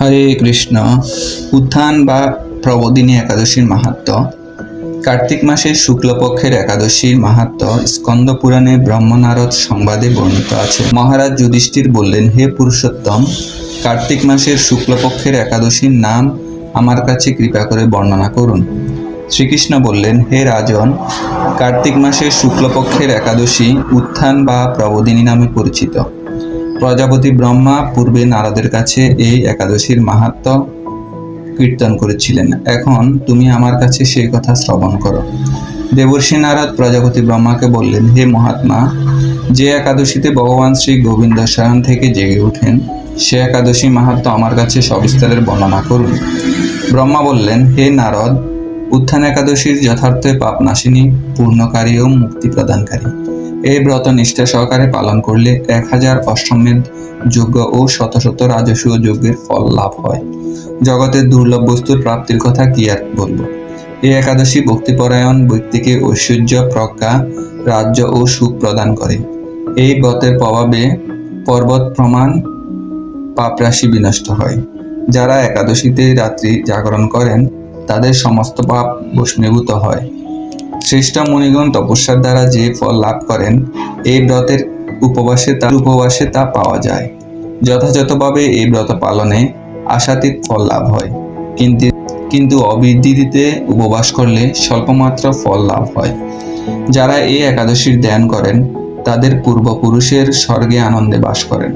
হরে কৃষ্ণ। উত্থান বা প্রবোদিনী একাদশীর মাহাত্ম। কার্তিক মাসের শুক্লপক্ষের একাদশীর মাহাত্ম স্কন্দ পুরাণে ব্রহ্মনারদ সংবাদে বর্ণিত আছে। মহারাজ যুধিষ্ঠির বললেন, হে পুরুষোত্তম, কার্তিক মাসের শুক্লপক্ষের একাদশীর নাম আমার কাছে কৃপা করে বর্ণনা করুন। শ্রীকৃষ্ণ বললেন, হে রাজন, কার্তিক মাসের শুক্লপক্ষের একাদশী উত্থান বা প্রবোদিনী নামে পরিচিত। প্রজাপতি ব্রহ্মা পূর্বে নারদের কাছে এই একাদশীর মাহাত্ম কীর্তন করেছিলেন। এখন তুমি আমার কাছে সেই কথা শ্রবণ করো। দেবর্ষি নারদ প্রজাপতি ব্রহ্মাকে বললেন, হে মহাত্মা, যে একাদশীতে ভগবান শ্রী গোবিন্দ শয়ন থেকে জেগে ওঠেন, সে একাদশী মাহাত্ম আমার কাছে সবিস্তারের বর্ণনা করুন। ব্রহ্মা বললেন, হে নারদ, উত্থান একাদশীর যথার্থ পাপনাশিনী, পূর্ণকারী ও মুক্তি প্রদানকারী। এই ব্রত নিষ্ঠা সহকারে পালন করলে এক হাজার অশ্বমেধ যজ্ঞ ও শত শত রাজস্ব যজ্ঞের ফল লাভ হয়। জগতের দুর্লভ বস্তুর প্রাপ্তির কথা কি আর বলব? এই একাদশী ভক্তিপরায়ণ ব্যক্তিকে ঐশ্বর্য, প্রজ্ঞা, রাজ্য ও সুখ প্রদান করে। এই ব্রতের প্রভাবে পর্বত প্রমাণ পাপরাশি বিনষ্ট হয়। যারা একাদশীতে রাত্রি জাগরণ করেন, তাদের সমস্ত পাপ ভস্মীভূত হয়। শ্রেষ্ঠ মুনিগণ তপস্যার দ্বারা যে ফল লাভ করেন এই ব্রতের উপবাসে তা উপবাসে তা পাওয়া যায়। যথাযথভাবে এই ব্রত পালনে আশাতীত ফল লাভ হয়। কিন্তু কিন্তু অবিদ্যিতে উপবাস করলে স্বল্পমাত্র ফল লাভ হয়। যারা এই একাদশীর ধ্যান করেন, তাদের পূর্বপুরুষের স্বর্গে আনন্দে বাস করেন।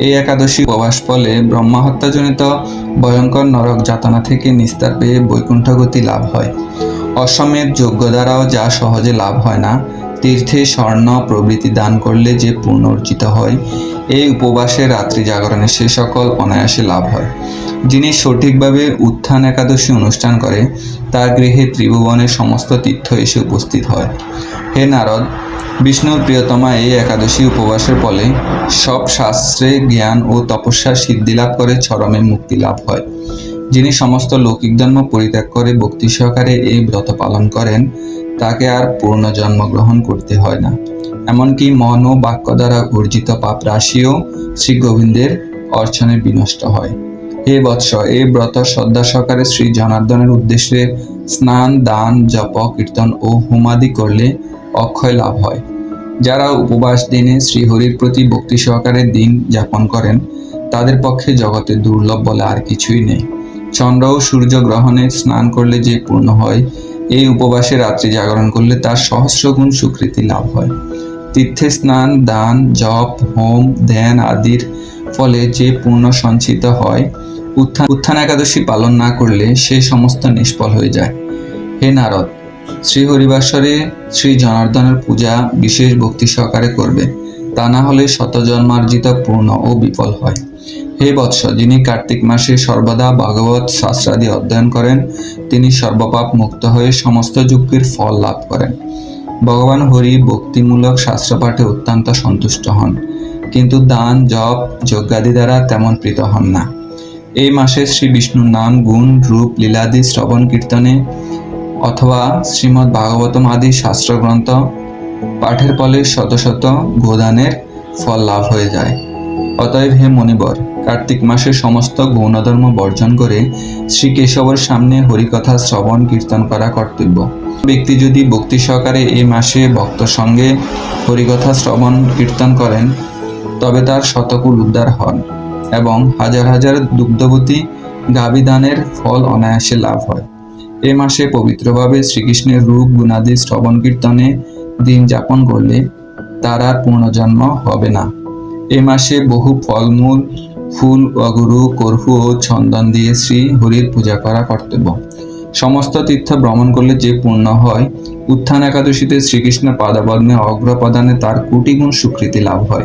এই একাদশী উপবাস ফলে ব্রহ্মহত্যাজনিত ভয়ঙ্কর নরক যাতনা থেকে নিস্তার পেয়ে বৈকুণ্ঠগতি লাভ হয়। অসমের যোগ্য দ্বারাও যা সহজে লাভ হয় না, তীর্থে স্বর্ণ প্রভৃতি দান করলে যে পূর্ণ অর্জিত হয়, এই উপবাসে রাত্রি জাগরণে সে সকল অনায়াসে লাভ হয়। যিনি সঠিকভাবে উত্থান একাদশী অনুষ্ঠান করে, তার গৃহে ত্রিভুবনের সমস্ত তীর্থ এসে উপস্থিত হয়। হে নারদ বিষ্ণুর প্রিয়তমা এই একাদশী উপবাসের ফলে সব শাস্ত্রে জ্ঞান ও তপস্যার সিদ্ধি লাভ করে, চরমে মুক্তি লাভ হয়। যিনি সমস্ত লৌকিক ধর্ম পরিত্যাগ করে ভক্তি সহকারে এই ব্রত পালন করেন, তাকে আর পূর্ণ জন্মগ্রহণ করতে হয় না। এমনকি মন ও বাক্য দ্বারা অর্জিত পাপ রাশিও শ্রী গোবিন্দের অর্চনে বিনষ্ট হয়। হে বৎস এই ব্রত শ্রদ্ধা সহকারে শ্রী জনার্দনের উদ্দেশ্যে স্নান, দান, জপ, কীর্তন ও হোমাদি করলে অক্ষয় লাভ হয়। যারা উপবাস দিনে শ্রীহরির প্রতি ভক্তি সহকারে দিন যাপন করেন, তাদের পক্ষে জগতে দুর্লভ বলে আর কিছুই নেই। চন্দ্র ও সূর্য গ্রহণে স্নান করলে যে পূর্ণ হয়, এই উপবাসে রাত্রি জাগরণ করলে তার সহস্র গুণ সুকৃতি লাভ হয়। তীর্থে স্নান, দান, জপ, হোম, ধ্যান আদির ফলে যে পূর্ণ সঞ্চিত হয়, উত্থান উত্থান একাদশী পালন না করলে সে সমস্ত নিষ্ফল হয়ে যায়। হে নারদ শ্রী হরিবাসরে শ্রী জনার্দনের পূজা বিশেষ ভক্তি সহকারে করবে। তা না হলে শতজন্মার্জিত পূর্ণ ও বিফল হয়। হে বৎস, যিনি কার্তিক মাসে সর্বদা ভাগবত শাস্ত্রাদি অধ্যয়ন করেন, তিনি সর্বপাপ মুক্ত হয়ে সমস্ত যুক্তির ফল লাভ করেন। ভগবান হরি ভক্তিমূলক শাস্ত্রপাঠে অত্যন্ত সন্তুষ্ট হন, কিন্তু দান, জপ, যজ্ঞাদি দ্বারা তেমন প্রীত হন না। এই মাসে শ্রী বিষ্ণুর নাম, গুণ, রূপ, লীলাদি, শ্রবণ, কীর্তনে অথবা শ্রীমদ্ ভাগবতম আদি শাস্ত্রগ্রন্থ পাঠের ফলে শত শত গোদানের ফল লাভ হয়ে যায়। অতএব হে মণিবর, কার্তিক মাসে সমস্ত গৌণধর্ম বর্জন করে শ্রী কেশবের সামনে হরিকথা শ্রবণ কীর্তন করা কর্তব্য। ব্যক্তি যদি ভক্তি সহকারে এই মাসে ভক্ত সঙ্গে হরিকথা শ্রবণ কীর্তন করেন, তবে তার শতকুল উদ্ধার হন এবং হাজার হাজার দুগ্ধবতী গাবিদানের ফল অনায়াসে লাভ হয়। এ মাসে পবিত্রভাবে শ্রীকৃষ্ণের রূপ গুণাদি শ্রবণ কীর্তনে দিন যাপন করলে তার আর পুনর্জন্ম হবে না। এ মাসে বহু ফলমূল, ফুল, অগুরু করহু ও চন্দন দিয়ে শ্রী হরির পূজা করা কর্তব্য। সমস্ত তীর্থ ভ্রমণ করলে যে পূর্ণ হয়, উত্থান একাদশীতে শ্রীকৃষ্ণের পাদাবগ্নে অগ্রপ্রদানে তার কোটি গুণ স্বীকৃতি লাভ হয়।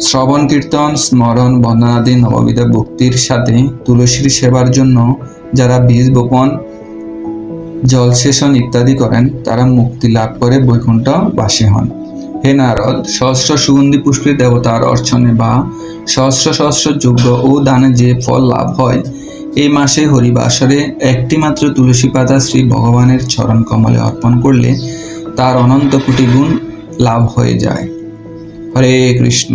শ্রবণ, কীর্তন, স্মরণ বন্দনাদি নববিধ ভক্তির সাথে তুলসীর সেবার জন্য যারা বীজ বপন, জলসেচন ইত্যাদি করেন, তারা মুক্তি লাভ করে বৈকুণ্ঠ বাসী হন। হে নারদ, সহস্র সুগন্ধি পুষ্পের দেবতার অর্চনে বা সহস্র সহস্র যোগ্য ও দানে যে ফল লাভ হয়, এই মাসে হরিবাসরে একটি মাত্র তুলসী পাতা শ্রী ভগবানের চরণ কমলে অর্পণ করলে তার অনন্ত কোটি গুণ লাভ হয়ে যায়। হরে কৃষ্ণ।